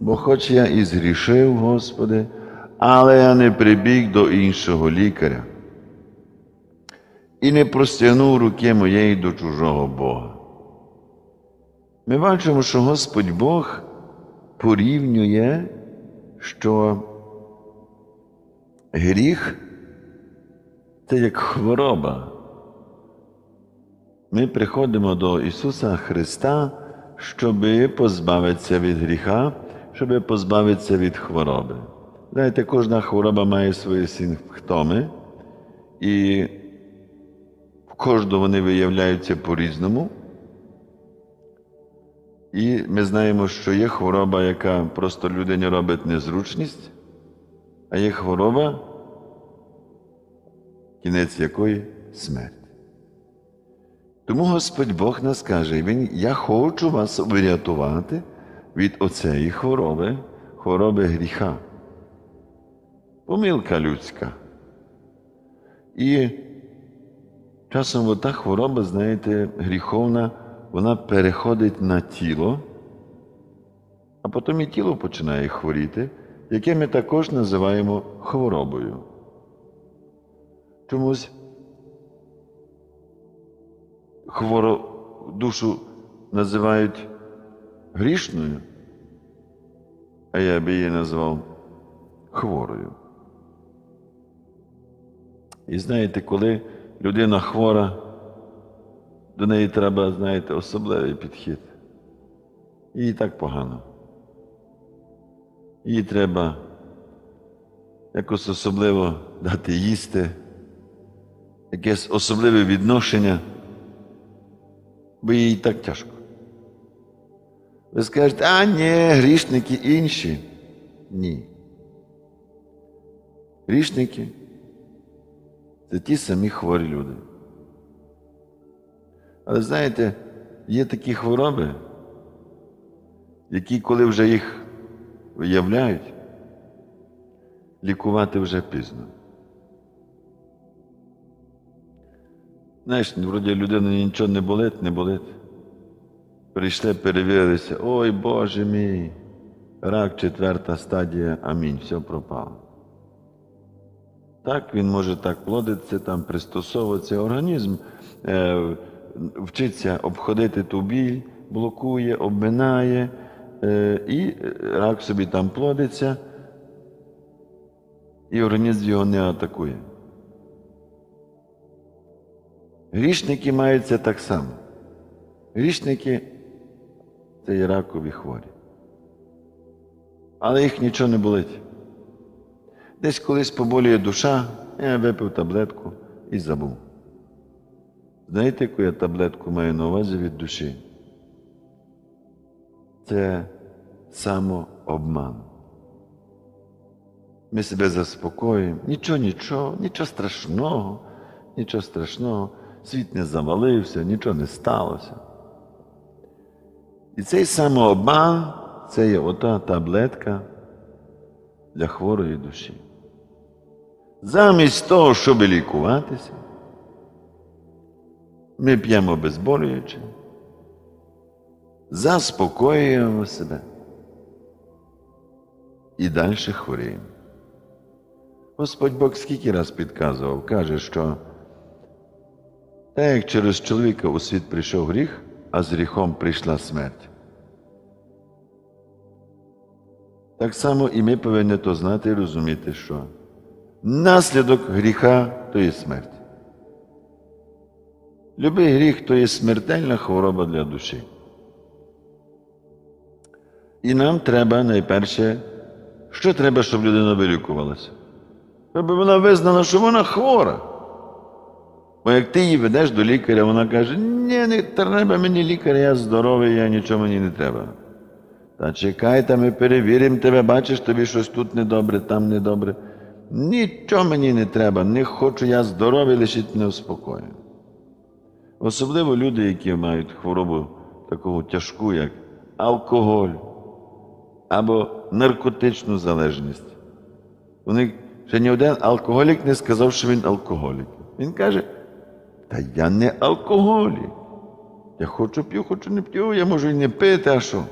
Бо хоч я і згрішив, Господи, але я не прибіг до іншого лікаря і не простягнув руки моєї до чужого Бога. Ми бачимо, що Господь Бог порівнює, що гріх це як хвороба. Ми приходимо до Ісуса Христа, щоб позбавитися від гріха, щоб позбавитися від хвороби. Знаєте, кожна хвороба має свої симптоми, і в кожного вони виявляються по-різному. І ми знаємо, що є хвороба, яка просто людині робить незручність, а є хвороба, кінець якої смерть. Тому Господь Бог нас каже, Він, я хочу вас врятувати від оцеї хвороби, хвороби гріха. Помилка людська. І часом ота хвороба, знаєте, гріховна, вона переходить на тіло, а потім і тіло починає хворіти, яке ми також називаємо хворобою. Чомусь хвору душу називають грішною, а я би її назвав хворою. І знаєте, коли людина хвора, до неї треба, знаєте, особливий підхід. Їй так погано. Їй треба якось особливо дати їсти, якесь особливе відношення, бо їй так тяжко. Ви скажете, а ні, грішники інші. Ні. Грішники це ті самі хворі люди. Але знаєте, є такі хвороби, які, коли вже їх виявляють, лікувати вже пізно. Знаєш, вроді людина нічого не болить, не болить. Прийшли, перевірилися, ой Боже мій, рак четверта стадія, амінь, все пропало. Так, він може так плодитися, там пристосовуватися. Організм е, вчиться обходити ту біль, блокує, обминає, е, і рак собі там плодиться, і організм його не атакує. Грішники маються так само. Грішники це є ракові хворі. Але їх нічого не болить. Десь колись поболює душа, я випив таблетку і забув. Знаєте, яку я таблетку маю на увазі від душі? Це самообман. Ми себе заспокоїмо, нічого, нічого, нічого страшного, нічого страшного, світ не завалився, нічого не сталося. І цей самообман це є ота таблетка для хворої душі. Замість того, щоб лікуватися, ми п'ємо безболююче, заспокоюємо себе і далі хворіємо. Господь Бог скільки раз підказував, каже, що так як через чоловіка у світ прийшов гріх, а з гріхом прийшла смерть. Так само і ми повинні то знати і розуміти, що наслідок гріха то є смерть. Любий гріх то є смертельна хвороба для душі. І нам треба найперше, що треба, щоб людина вилікувалася? Щоб вона визнала, що вона хвора. Бо як ти її ведеш до лікаря, вона каже, ні, не треба мені лікаря, я здоровий, я нічого мені не треба. Та чекай, та ми перевіримо тебе, бачиш, тобі щось тут недобре, там недобре. Нічого мені не треба, не хочу, я здоровий, лишіть мене в спокої. Особливо люди, які мають хворобу таку тяжку, як алкоголь або наркотичну залежність. Вони ще ні один алкоголік не сказав, що він алкоголік. Він каже, та я не алкоголік. Я хочу п'ю, хочу не п'ю, я можу і не пити, а що?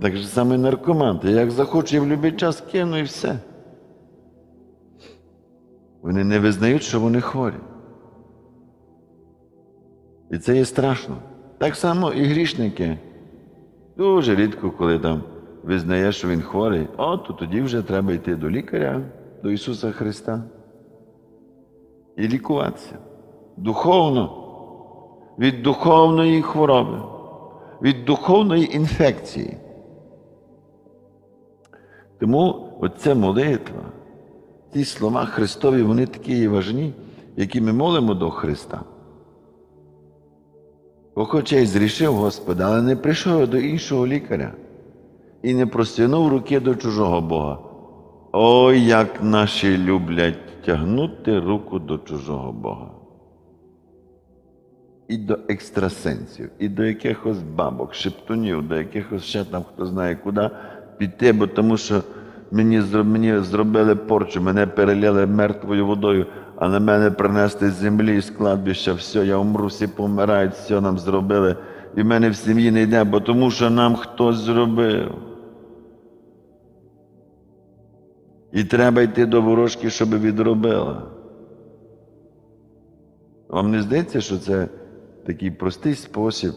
Так же саме наркоман. Як захоче, я в будь-який час кину і все. Вони не визнають, що вони хворі. І це є страшно. Так само і грішники. Дуже рідко, коли там визнає, що він хворий, от то тоді вже треба йти до лікаря, до Ісуса Христа і лікуватися духовно, від духовної хвороби, від духовної інфекції. Тому оця молитва, ці слова Христові, вони такі є важні, які ми молимо до Христа. Бо хоча й зрішив Господа, але не прийшов до іншого лікаря і не простягнув руки до чужого Бога. Ой, як наші люблять тягнути руку до чужого Бога. І до екстрасенсів, і до якихось бабок, шептунів, до якихось ще там хто знає куди піти, бо тому що мені, мені зробили порчу, мене перелили мертвою водою, а на мене принесли з землі з кладбища, все, я умру, всі помирають, все нам зробили. І в мене в сім'ї не йде, бо тому що нам хтось зробив. І треба йти до ворожки, щоб відробила. Вам не здається, що це такий простий спосіб,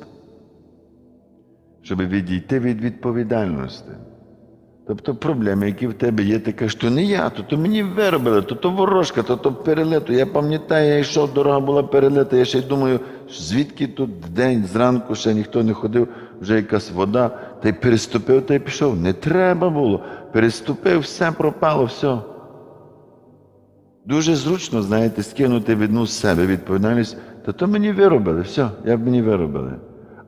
щоб відійти від відповідальності. Тобто проблеми, які в тебе є, ти кажеш, то не я, то, то мені виробили, то то ворожка, то то перелито. Я пам'ятаю, я йшов, дорога була перелита, я ще й думаю, звідки тут день, зранку ще ніхто не ходив, вже якась вода, та й переступив, та й пішов. Не треба було. Переступив, все пропало, все. Дуже зручно, знаєте, скинути відну з себе відповідальність, та то мені виробили, все, як мені виробили.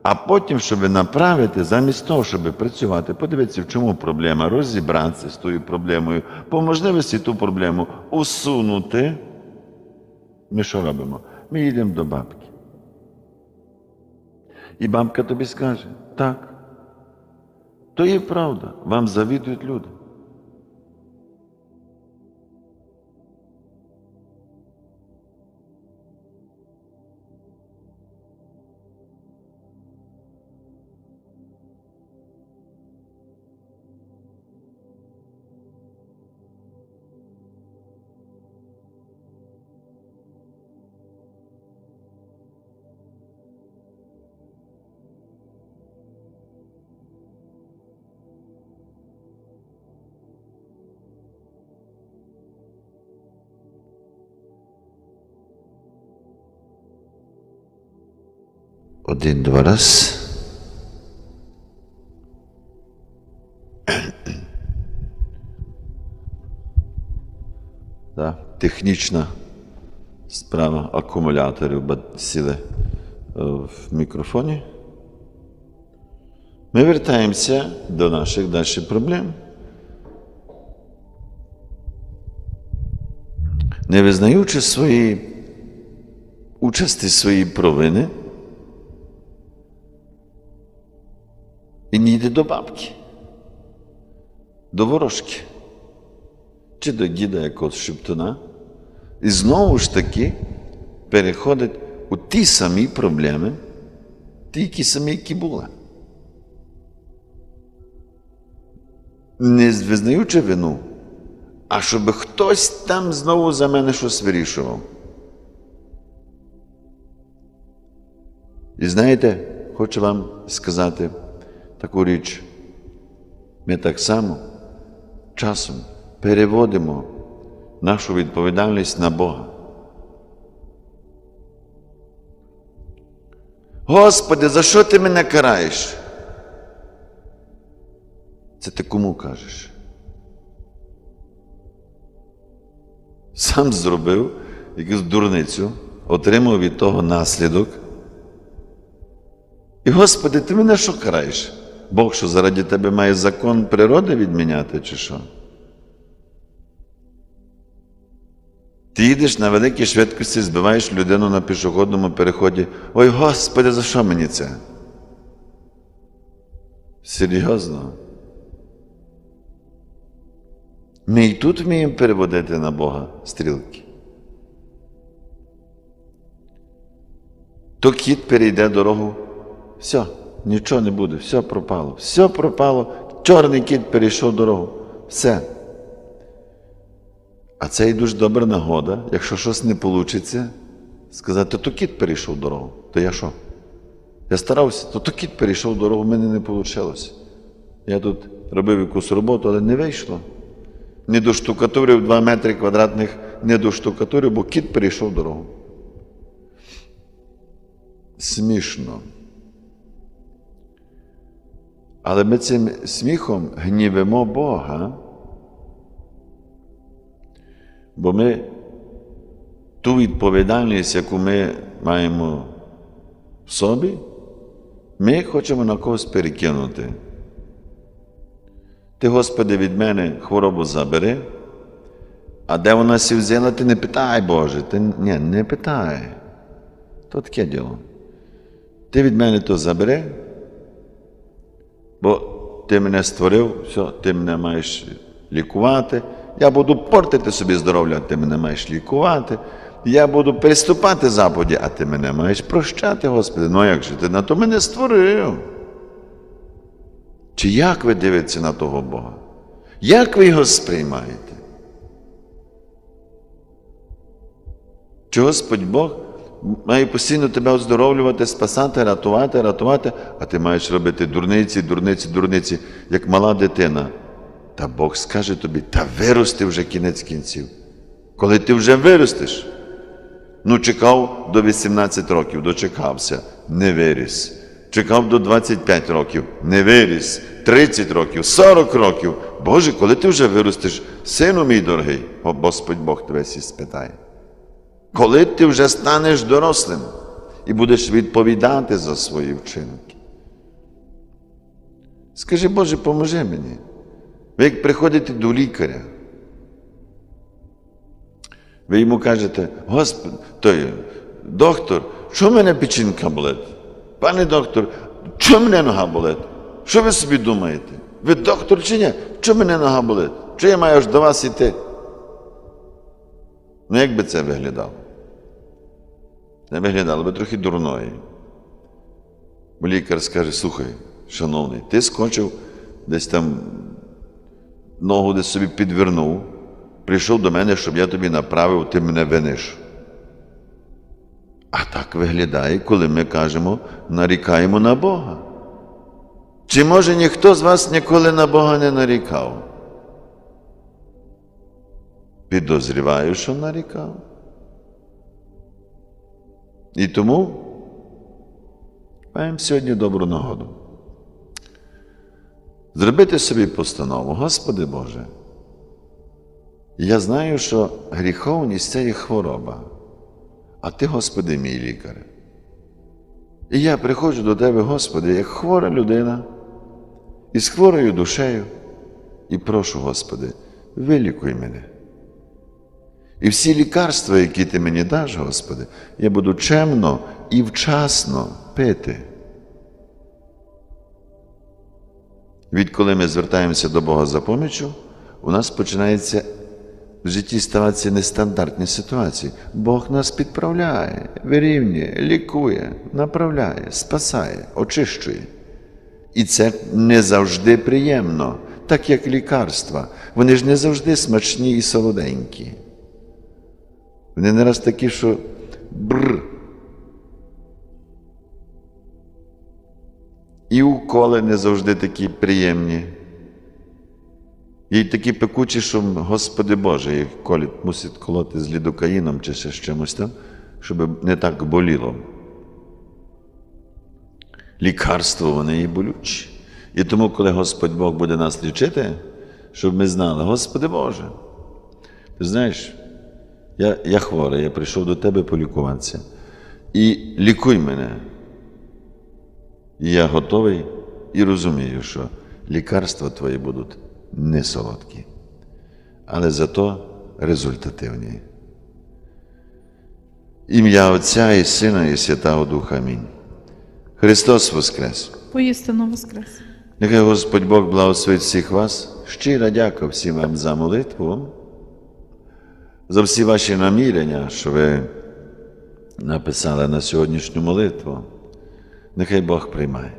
А потім, щоб направити, замість того, щоб працювати, подивитися, в чому проблема, розібратися з тою проблемою, по можливості ту проблему усунути. Ми що робимо? Ми їдемо до бабки. І бабка тобі скаже, так, то є правда, вам завідують люди. Один-два раз. Да, технічна справа акумуляторів сіли е, в мікрофоні. Ми вертаємося до наших далі проблем. Не визнаючи свої участі, свої провини, Він до бабки, до ворожки чи до діда якогось шептуна. І знову ж таки переходить у ті самі проблеми, ті самі, які були. Не визнаючи вину, а щоб хтось там знову за мене щось вирішував. І знаєте, хочу вам сказати таку річ. Ми так само часом переводимо нашу відповідальність на Бога. Господи, за що ти мене караєш? Це ти кому кажеш? Сам зробив якусь дурницю, отримав від того наслідок. І Господи, ти мене що караєш? Бог що заради тебе має закон природи відміняти, чи що? Ти їдеш на великій швидкості, збиваєш людину на пішохідному переході. Ой, Господи, за що мені це? Серйозно? Ми і тут вміємо переводити на Бога стрілки. То кіт перейде дорогу, все, нічого не буде, все пропало, все пропало, чорний кіт перейшов дорогу. Все. А це і дуже добра нагода, якщо щось не вийде, сказати, то кіт перейшов дорогу. То я що? Я старався, то, то кіт перейшов дорогу, в мене не вийшло. Я тут робив якусь роботу, але не вийшло. Не доштукатурив 2 метри квадратних, не доштукатурив, бо кіт перейшов дорогу. Смішно. Але ми цим сміхом гнівимо Бога, бо ми ту відповідальність, яку ми маємо в собі, ми хочемо на когось перекинути. Ти, Господи, від мене хворобу забери, а де вона сі взяла, ти не питай, Боже. Ти, ні, не питай. То таке діло. Ти від мене то забери, бо ти мене створив, все, ти мене маєш лікувати. Я буду портити собі здоров'я, ти мене маєш лікувати. Я буду переступати заповіді, а ти мене маєш прощати, Господи. Ну як же ти на то мене створив? Чи як ви дивитеся на того Бога? Як ви його сприймаєте? Чи Господь Бог має постійно тебе оздоровлювати, спасати, рятувати, рятувати, а ти маєш робити дурниці, дурниці, дурниці, як мала дитина. Та Бог скаже тобі, та вирости вже кінець кінців. Коли ти вже виростеш, ну чекав до 18 років, дочекався, не виріс. Чекав до 25 років, не виріс, 30 років, 40 років. Боже, коли ти вже виростеш, сину мій дорогий, Господь Бог тебе сі спитає. Коли ти вже станеш дорослим і будеш відповідати за свої вчинки. Скажи, Боже, поможи мені. Ви як приходите до лікаря, ви йому кажете, Господи, той, доктор, що в мене печінка болить? Пане доктор, що мене нога болить? Що ви собі думаєте? Ви доктор чи ні? Що мене нога болить? Чи я маю аж до вас йти? Ну, як би це виглядало? Не виглядало би трохи дурної. Лікар скаже, слухай, шановний, ти скочив десь там ногу десь собі підвернув, прийшов до мене, щоб я тобі направив, ти мене виниш. А так виглядає, коли ми кажемо, нарікаємо на Бога. Чи може ніхто з вас ніколи на Бога не нарікав? Підозріваю, що нарікав. І тому маємо сьогодні добру нагоду. Зробити собі постанову, Господи Боже. Я знаю, що гріховність це є хвороба, а Ти, Господи, мій лікар. І я приходжу до Тебе, Господи, як хвора людина, із хворою душею, і прошу, Господи, вилікуй мене. І всі лікарства, які ти мені даш, Господи, я буду чемно і вчасно пити. Відколи ми звертаємося до Бога за поміччю, у нас починається в житті ставатися нестандартні ситуації. Бог нас підправляє, вирівнює, лікує, направляє, спасає, очищує. І це не завжди приємно, так як лікарства. Вони ж не завжди смачні і солоденькі. Вони не раз такі, що бр. І уколи не завжди такі приємні. І такі пекучі, що, Господи Боже, їх колють, мусить колоти з лідокаїном чи ще з чимось там, щоб не так боліло. Лікарство вони і болючі. І тому, коли Господь Бог буде нас лічити, щоб ми знали, Господи Боже, ти знаєш, я, я хворий, я прийшов до Тебе полікуватися. І лікуй мене. І я готовий і розумію, що лікарства твої будуть не солодкі, але зато результативні. Ім'я Отця і Сина, і Святого Духа. Амінь. Христос Воскрес! Поістину воскрес. Нехай Господь Бог благословить всіх вас. Щира дяка всім вам за молитву, за всі ваші намірення, що ви написали на сьогоднішню молитву. Нехай Бог приймає.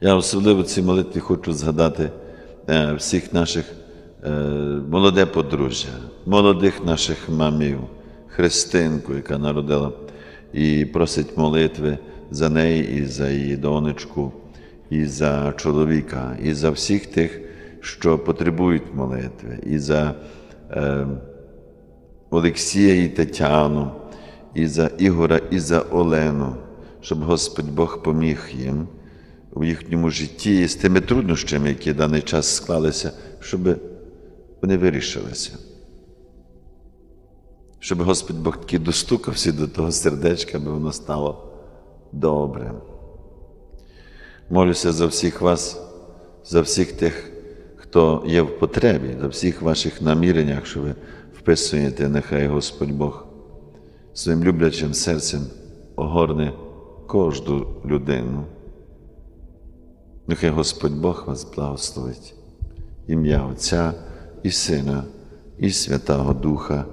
Я особливо в цій молитві хочу згадати е, всіх наших е, молоде подружжя, молодих наших мамів, Христинку, яка народила, і просить молитви за неї і за її донечку, і за чоловіка, і за всіх тих, що потребують молитви, і за е, Олексія і Тетяну, і за Ігора, і за Олену, щоб Господь Бог поміг їм у їхньому житті і з тими труднощами, які в даний час склалися, щоб вони вирішилися. Щоб Господь Бог таки достукався до того сердечка, аби воно стало добрим. Молюся за всіх вас, за всіх тих, хто є в потребі, за всіх ваших наміреннях, що ви вписуєте, нехай Господь Бог своїм люблячим серцем огорне кожну людину. Нехай Господь Бог вас благословить. Ім'я Отця і Сина, і Святого Духа.